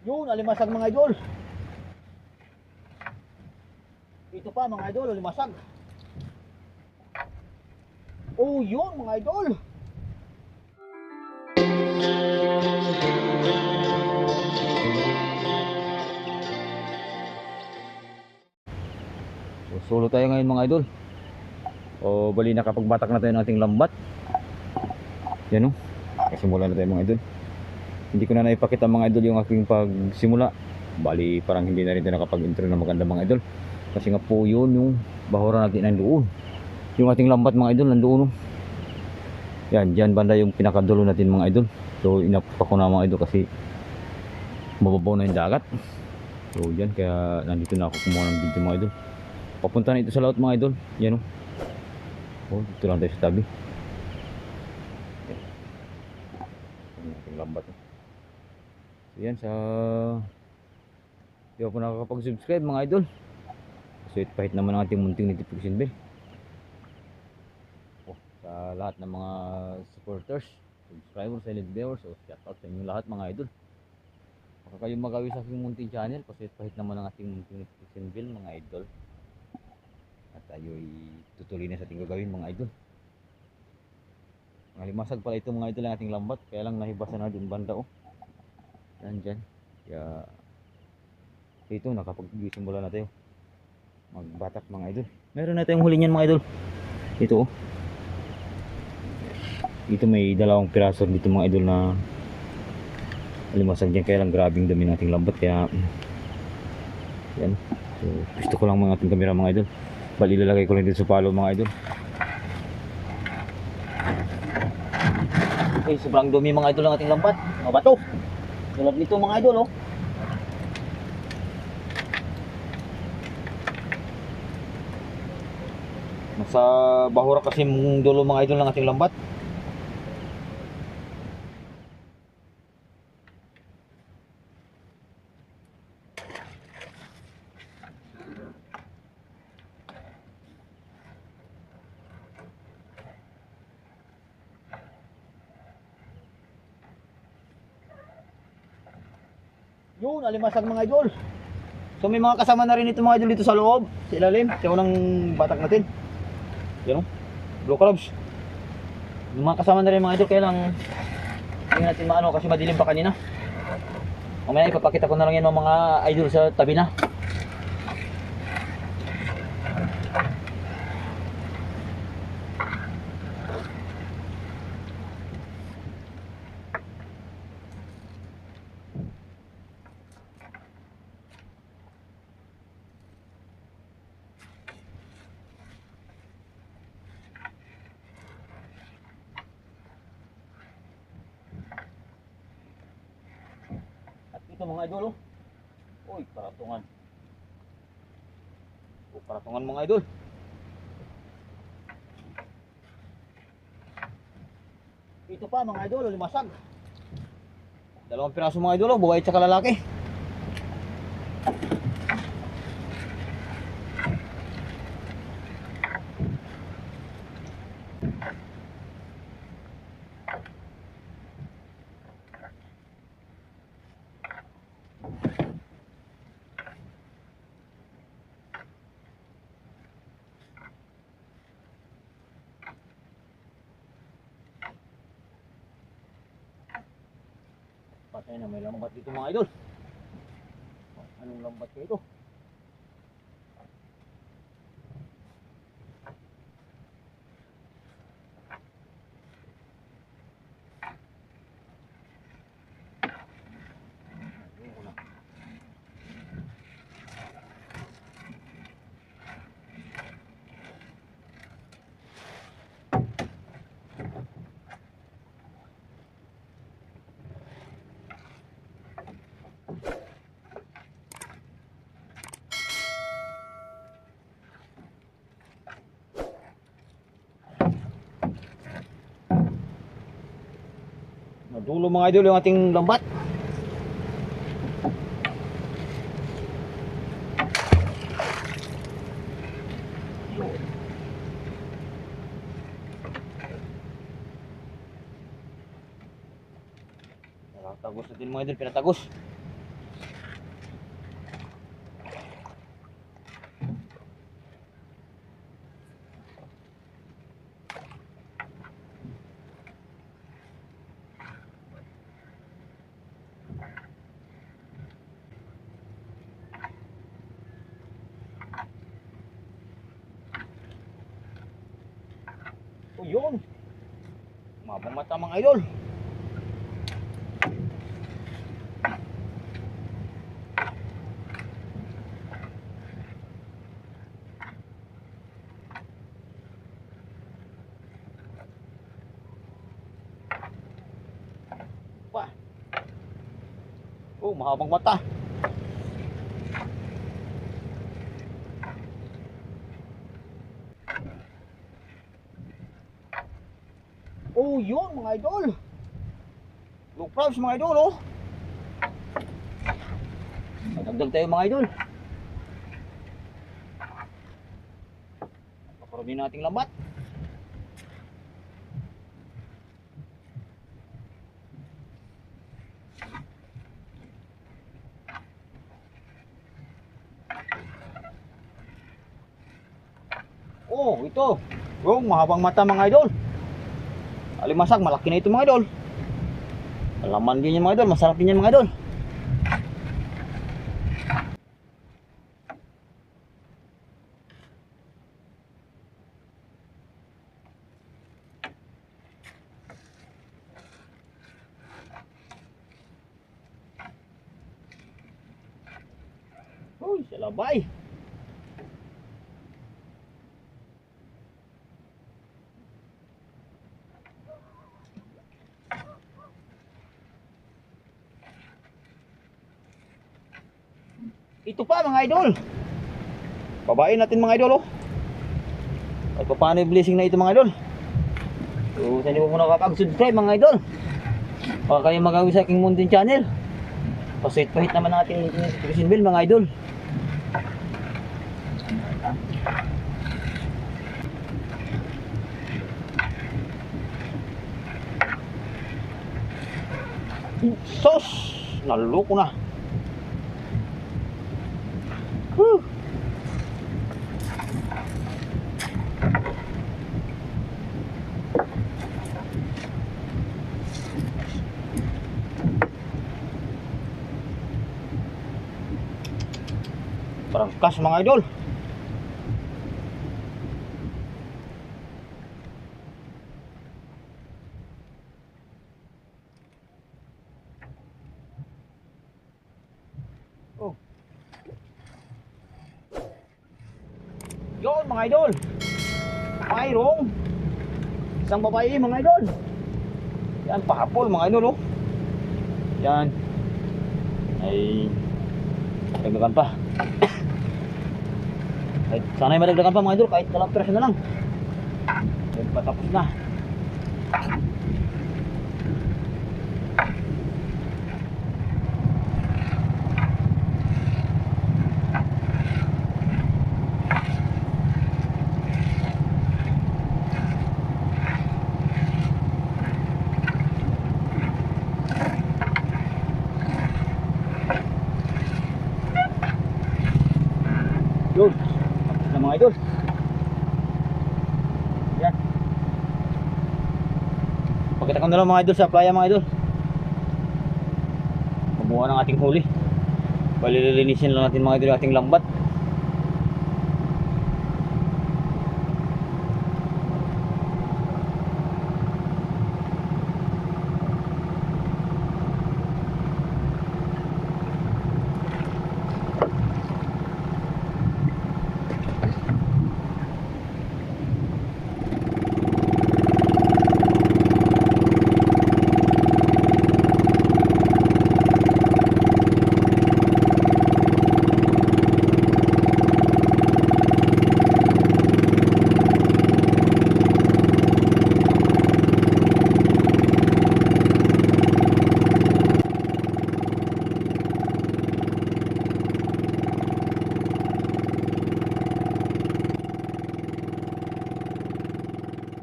Yun, alimasag mga idol. Ito pa mga idol, alimasag. Oh, yun mga idol. So, solo tayo ngayon mga idol. O bali nakapagbatak na tayo ng ating lambat. Yan o. Kasimula na tayo mga idol. Hindi ko na naipakita mga idol yung aking pagsimula. Bali parang hindi na rin tayo nakapag-intro na maganda mga idol. Kasi nga po yun yung bahura natin nandoon. Yung ating lambat mga idol nandoon. Yan, dyan banda yung pinakadulo natin mga idol. So inapak ko na mga idol kasi mababaw na yung dagat. So yan, kaya nandito na ako kumuha ng video mga idol. Papunta na ito sa laut mga idol. Yan o. Oh, dito lang tayo sa tabi. Yan ating lambat. oh. Yan sa Di ako nakakapag-subscribe mga idol. So it pahit naman ang ating munting notification bell. Oh, sa lahat ng mga supporters, subscribers, silent viewers, so shout out sa inyo lahat mga idol. Baka kayo magawi sa aking munting channel kasi it pahit naman ang ating munting notification bell mga idol. At tayo ay tutuloy na sa ating gagawin mga idol. Mga limasag pala ito mga idol ang ating lambat, kaya lang nahibasan na dun banda oh. Yan dyan. Kaya ito nakapag-simula na tayo. Magbatak mga idol. Meron na tayong huli niyan mga idol. Ito oh. Ito may dalawang piraso dito mga idol na alimasag dyan. Kaya lang grabing dami ng ating lambat. Kaya yan. So gusto ko lang mga ating kamera mga idol. Bali lalagay ko lang dito sa palo mga idol. Okay sobrang dumi mga idol ng ating lambat. Mga bato tulad nito mga idol oh Nasa bahura kasi mong dulo mga idol ng ating lambat. Yun, alimasag mga idol. So may mga kasama na rin ito mga idol dito sa loob, sa ilalim, sa unang batak natin. Yan o, blue crabs. Yung mga kasama na rin mga idol, kaya lang hindi natin maano kasi madilim pa kanina. Mamaya ipapakita ko na lang yan mga idol sa tabi na. Ito mga idol oh. Uy, paratungan. Oh, paratungan mga idol. Ito pa mga idol, limasag. Dalawang piraso mga idol, oh, buhay at saka lalaki. Patay na may lambat dito mga idol. Anong lambat kayo ito? Nadulo mga idol yung ating lambat. Nakatagos natin mga idol, pinatagos. Mata mga idol. Pa. Oh, mahabang mata. Oh, yun mga idol. Look props mga idol, oh. Magdagdag tayo mga idol. Pakarami nating lambat. Oh, ito. Yung mahabang mata mga idol. Alimasag, malaki na ito mga idol. Malaman din yan mga idol, masarap din yan mga idol. Uy, salabay. Ito pa mga idol. Babae natin mga idol oh. At paano yung blessing na ito mga idol. So, sa hindi mo muna kapag-subscribe mga idol. Baka kayo magawin sa aking Mundin channel. Pasit pahit naman ang ating notification bell mga idol. Sos! Naloko na. Whew. Parang kas mga idol. Oh. Yun mga idol. Mayroong isang babae mga idol. Yan pahapol mga idol oh. Yan. Ay dagdagan pa. kahit sana'y madagdagan pa mga idol kahit dalawang piraso na lang. Yan patapos na. Yun. Na mga idol. Yan. Pagkita ko na lang mga idol sa playa mga idol. Mabuha ng ating huli. Balilinisin lang natin mga idol ating lambat.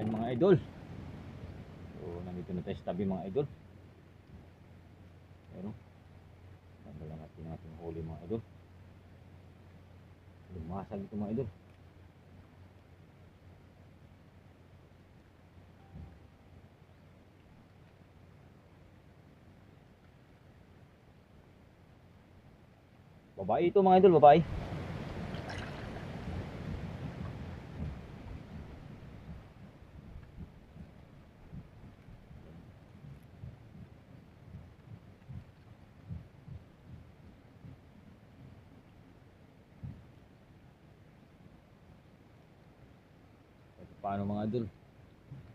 Yan mga idol. So, nandito na tayo sa tabi mga idol. Ayan o. Tanggalan natin ang ating huli mga idol. Lumasag ito mga idol. Babae ito mga idol, babae. Paano mga idol?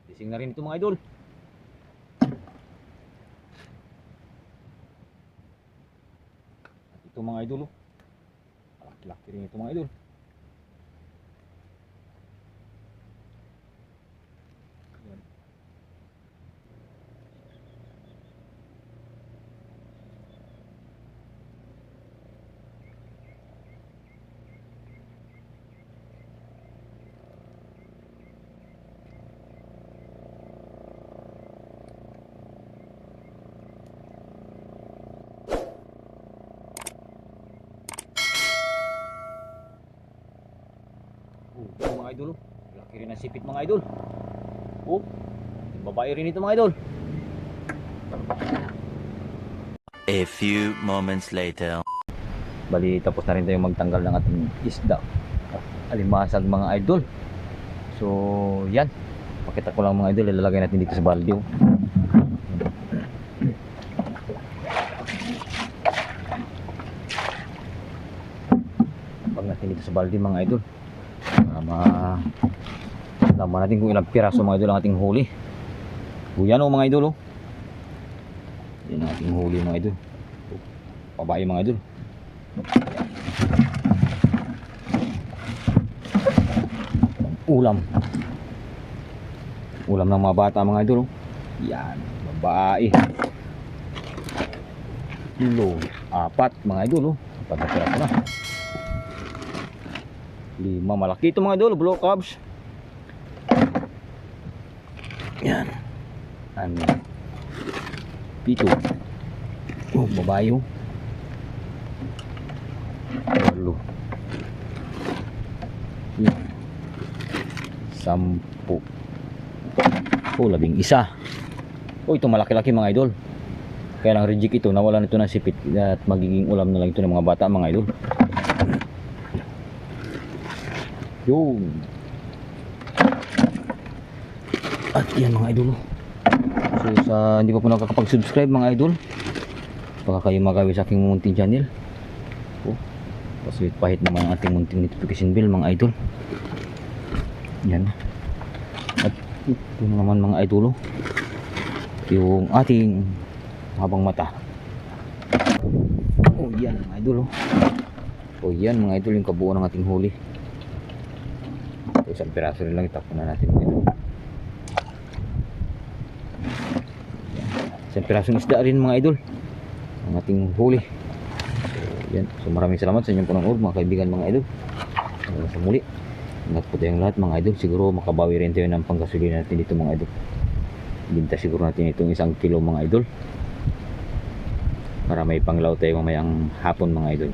Gising na rin ito mga idol. At ito mga idol. oh. Laki-laki rin ito mga idol. Yan. Oh, ito mga idol. oh. Laki rin ang sipit mga idol. Oh, babae rin ito mga idol. A few moments later. Bali, tapos na rin tayong magtanggal ng ating isda. Alimasag mga idol. So, yan. Pakita ko lang mga idol. Ilalagay natin dito sa balde. oh. Pag natin dito sa balde mga idol. Para ma... Laman natin kung ilang piraso mga idol ang ating huli. O yan o mga idol oh. Yan ang ating huli mga idol. Babae mga idol. ulam ulam ng mga bata mga idol oh. yan babae kilo apat mga idol oh. apat na piraso na lima malaki ito mga idol. Blue cubs. Yan. Ano pito oh babae oh. Walo yan. Sampu oh labing isa. Oh ito malaki-laki mga idol. Kaya lang reject ito. Nawala nito ng sipit at magiging ulam na lang ito ng mga bata mga idol yun at yan mga idol so sa hindi pa po nakakapag-subscribe mga idol baka kayo magawi sa aking munting channel oh kasi pahit naman ang ating munting notification bell mga idol yan. At ito na naman mga idolo. Yung ating habang mata. Oh, yan mga idolo. Oh, yan mga idol yung kabuuan ng ating huli. So, isang piraso rin lang itapon na natin. Yan. Isang pirasong isda rin mga idol. Ang ating huli. Yan. So, maraming salamat sa inyong panonood mga kaibigan mga idol. Hanggang sa muli. Ingat po tayong lahat mga idol. Siguro makabawi rin tayo ng panggasolina natin dito mga idol. Binta siguro natin itong isang kilo mga idol. Para may panglaw tayo mamayang hapon mga idol.